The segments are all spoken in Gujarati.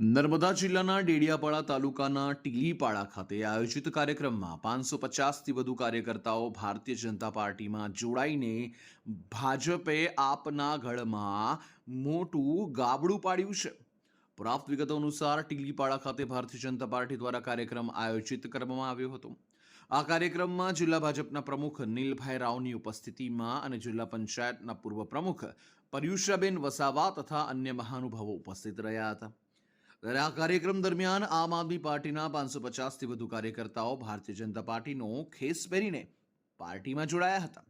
નર્મદા જિલ્લાના ડેડિયાપાડા તાલુકાના ટીલીપાડા ખાતે આયોજિત કાર્યક્રમમાં પાંચસો પચાસથી વધુ કાર્યકર્તાઓ ભારતીય જનતા પાર્ટીમાં જોડાઈને ભાજપે આપના ગઢમાં મોટું ગાબડું પાડ્યું છે. પ્રાપ્ત વિગતો અનુસાર ટીલીપાડા ખાતે ભારતીય જનતા પાર્ટી દ્વારા કાર્યક્રમ આયોજિત કરવામાં આવ્યો હતો. આ કાર્યક્રમમાં જિલ્લા ભાજપના પ્રમુખ નીલભાઈ રાવની ઉપસ્થિતિમાં અને જિલ્લા પંચાયતના પૂર્વ પ્રમુખ પર્યુષાબેન વસાવા તથા અન્ય મહાનુભાવો ઉપસ્થિત રહ્યા હતા. ત્યારે આ કાર્યક્રમ દરમિયાન આમ આદમી પાર્ટીના પાંચસો પચાસથી વધુ કાર્યકર્તાઓ ભારતીય જનતા પાર્ટીનો ખેસ પહેરીને પાર્ટીમાં જોડાયા હતા.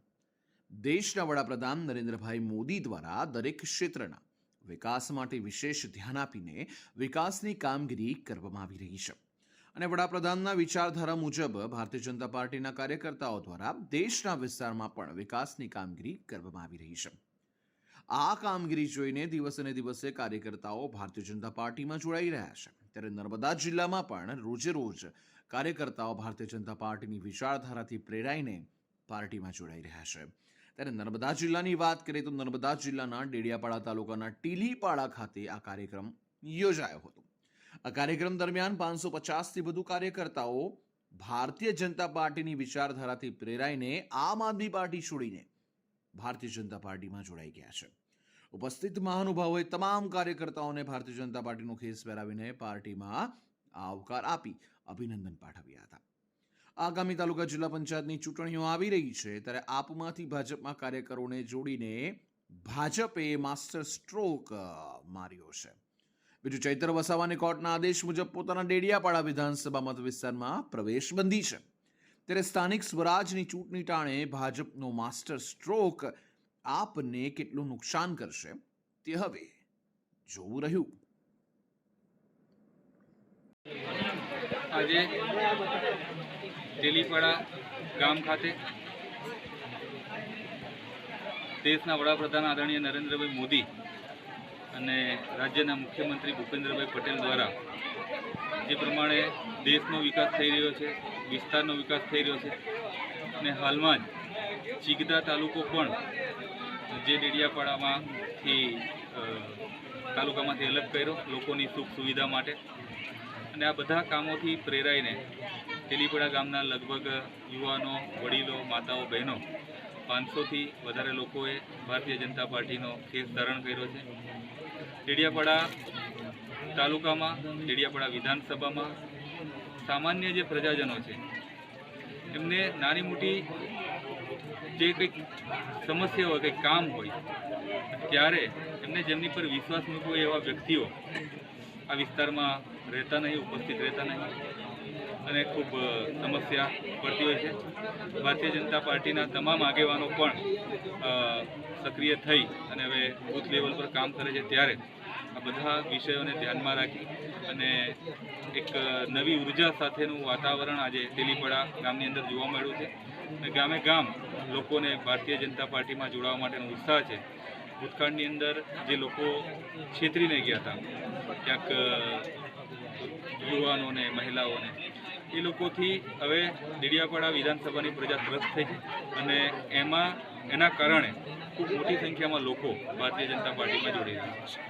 દેશના વડાપ્રધાન નરેન્દ્રભાઈ મોદી દ્વારા દરેક ક્ષેત્રના વિકાસ માટે વિશેષ ધ્યાન આપીને વિકાસની કામગીરી કરવામાં આવી રહી છે. અને વડાપ્રધાનના વિચારધારા મુજબ ભારતીય જનતા પાર્ટીના કાર્યકર્તાઓ દ્વારા દેશના વિસ્તારમાં પણ વિકાસની કામગીરી કરવામાં આવી રહી છે. આ કામગીરી જોઈને દિવસે દિવસે કાર્યકર્તાઓ ભારતીય જનતા પાર્ટીમાં જોડાઈ રહ્યા છે. ત્યારે નર્મદા જિલ્લામાં પણ રોજે રોજ કાર્યકર્તાઓ ભારતીય જનતા પાર્ટીની વિચારધારાથી પ્રેરાઈને પાર્ટીમાં જોડાઈ રહ્યા છે. ત્યારે નર્મદા જિલ્લાની વાત કરીએ તો નર્મદા જિલ્લાના ડેડિયાપાડા તાલુકાના ટીલીપાડા ખાતે આ કાર્યક્રમ યોજાયો હતો. આ કાર્યક્રમ દરમિયાન પાંચસો પચાસથી વધુ કાર્યકર્તાઓ ભારતીય જનતા પાર્ટીની વિચારધારાથી પ્રેરાઈને આમ આદમી પાર્ટી છોડીને ભારતીય જનતા પાર્ટીમાં જોડાઈ ગયા છે. ઉપસ્થિત મહાનુભાવોએ તમામ કાર્યકર્તાઓને ભારતીય જનતા પાર્ટીનો ખેસ પહેરાવીને પાર્ટીમાં આવકાર આપી અભિનંદન પાઠવ્યા હતા. આગામી તાલુકા જિલ્લા પંચાયતની ચૂંટણીઓ આવી રહી છે ત્યારે આપમાંથી ભાજપમાં કાર્યકરોને જોડીને ભાજપે માસ્ટર સ્ટ્રોક માર્યો છે. બીજું ચૈત્ર વસાવાની કોર્ટના આદેશ મુજબ પોતાના ડેડિયાપાડા વિધાનસભા મત વિસ્તારમાં પ્રવેશબંધી છે. ત્યારે સ્થાનિક સ્વરાજની ચૂંટણી ટાણે ભાજપનો માસ્ટર સ્ટ્રોક આપને કેટલું નુકસાન કરશે તે હવે જોવું રહ્યું. આજે તેલીપાડા ગામ ખાતે દેશના વડાપ્રધાન આદરણીય નરેન્દ્રભાઈ મોદી અને રાજ્યના મુખ્યમંત્રી ભૂપેન્દ્રભાઈ પટેલ દ્વારા જે પ્રમાણે દેશનો વિકાસ થઈ રહ્યો છે, વિસ્તારનો વિકાસ થઈ રહ્યો છે અને હાલમાં જ ચીગદા તાલુકો પણ જે ડેડિયાપાડામાંથી તાલુકામાંથી અલગ કર્યો લોકોની સુખ સુવિધા માટે. અને આ બધા કામોથી પ્રેરાઈને તેલીપડા ગામના લગભગ યુવાનો, વડીલો, માતાઓ, બહેનો પાંચસોથી વધારે લોકોએ ભારતીય જનતા પાર્ટીનો કેસ ધારણ કર્યો છે. ડેડિયાપાડા તાલુકામાં, ડેડિયાપાડા વિધાનસભામાં સામાન્ય જે પ્રજાજનો છે, એમને નાની મોટી જે કંઈક સમસ્યા હોય, કંઈક કામ હોય, ત્યારે એમને જેમની પર વિશ્વાસ મૂકવો એવા વ્યક્તિઓ આ વિસ્તારમાં રહેતા નહીં, ઉપસ્થિત રહેતા નહીં. અને ખૂબ સમસ્યા પડતી હોય છે. ભારતીય જનતા પાર્ટીના તમામ આગેવાનો પણ સક્રિય થઈ અને હવે બૂથ લેવલ પર કામ કરે છે ત્યારે આ બધા વિષયોને ધ્યાનમાં રાખી અને એક નવી ઊર્જા સાથેનું વાતાવરણ આજે તેલીપડા ગામની અંદર જોવા મળ્યું છે. અને ગામે ગામ લોકોને ભારતીય જનતા પાર્ટીમાં જોડાવા માટેનો ઉત્સાહ છે. ભૂતકાળની અંદર જે લોકો છેતરીને ગયા હતા, ક્યાંક યુવાનોને, મહિલાઓને, એ લોકોથી હવે ડેડિયાપાડા વિધાનસભાની પ્રજા ત્રસ્ત થઈ છે અને એમાં, એના કારણે ખૂબ મોટી સંખ્યામાં લોકો ભારતીય જનતા પાર્ટીમાં જોડી રહ્યા છે.